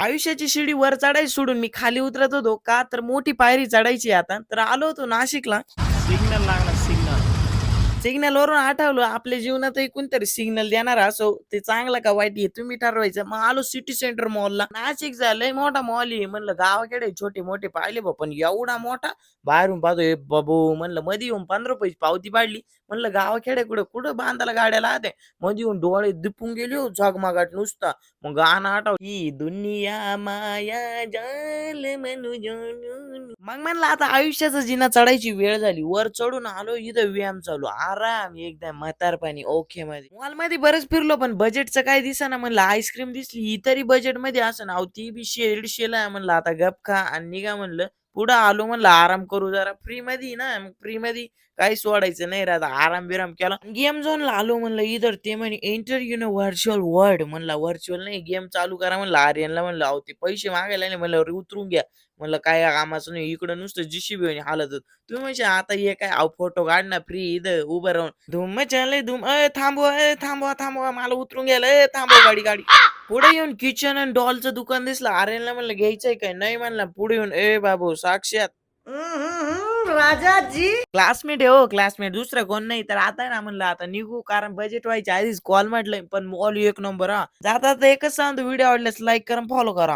आयुष्याची शिडी वर चढायची सोडून मी खाली उतरत होतो का? तर मोठी पायरी चढायची आता. तर आलो होतो नाशिकला. सिग्नल लागला सिग्नल सिग्नल वरून आठवलं आपल्या जीवनातही कोणतरी सिग्नल देणार असो ते चांगलं का वाईट हे तुम्ही ठरवायचं. मग आलो सिटी सेंटर मॉलला नाशिक झालंय मोठा मॉल आहे. म्हणलं गावाकडे छोटे मोठे पाहिले बा पण एवढा मोठा. बाहेरून पाहतो हे बाबू म्हणलं मध्ये येऊन पंधरा पैसे पावती पाडली. म्हणलं गावाखेडे कुठं कुठं बांधायला गाड्या लाहते मध्ये येऊन डोळे दिपून गेले हो झगमगाट नुसता. मग गाणं आठव ही दुनिया माया जाल मनुजनू मग म्हणलं आता आयुष्याचा जिना चढायची वेळ झाली. वर चढून आलो इथं व्यायाम चालू. आराम एकदम म्हातारपणी ओके मध्ये. मॉलमध्ये बरंच फिरलो पण बजेटचं काय दिसेना म्हणलं. आईस्क्रीम दिसली ही तरी बजेटमध्ये असं ना ती बी शेड शेला म्हणलं आता गप खा आणि निघा म्हणलं. पुढं आलो म्हणलं आराम करू जरा. फ्री मध्ये ना मग फ्री मध्ये काही सोडायचं नाही राहत आराम बिराम केला. गेम झोनला आलो म्हणलं इधर. ते म्हणे enter you know virtual world म्हणलं व्हर्च्युअल नाही गेम चालू करा. म्हणलं आर्यनला म्हणलं अहो ते पैसे मागायला नाही म्हणलं "अरे उतरून घ्या. म्हणलं काय कामाचं नाही. इकडं नुसतं जीसीबी हालत तुम्ही म्हणजे आता हे काय अहो फोटो काढ ना फ्री इथं उभं राहून. धुम चालय धुम. अय थांबवा थांबवा थांबवा. मला उतरून घ्यायला. थांबवा गाडी गाडी. पुढे येऊन किचन आणि डॉलचं दुकान दिसलं. आर्यनला म्हणलं घ्यायचंय काय? नाही म्हणलं पुढे येऊन. ए बाबू साक्षात. राजाजी. क्लासमेट हो क्लासमेट दुसरं कोण नाही. तर आता ना म्हणलं आता निघू कारण बजेट व्हायच्या आधीच कॉल म्हटलंय. पण मॉल एक नंबर हा. जाता एकच सांगतो. व्हिडिओ आवडल्यास लाईक करा फॉलो करा.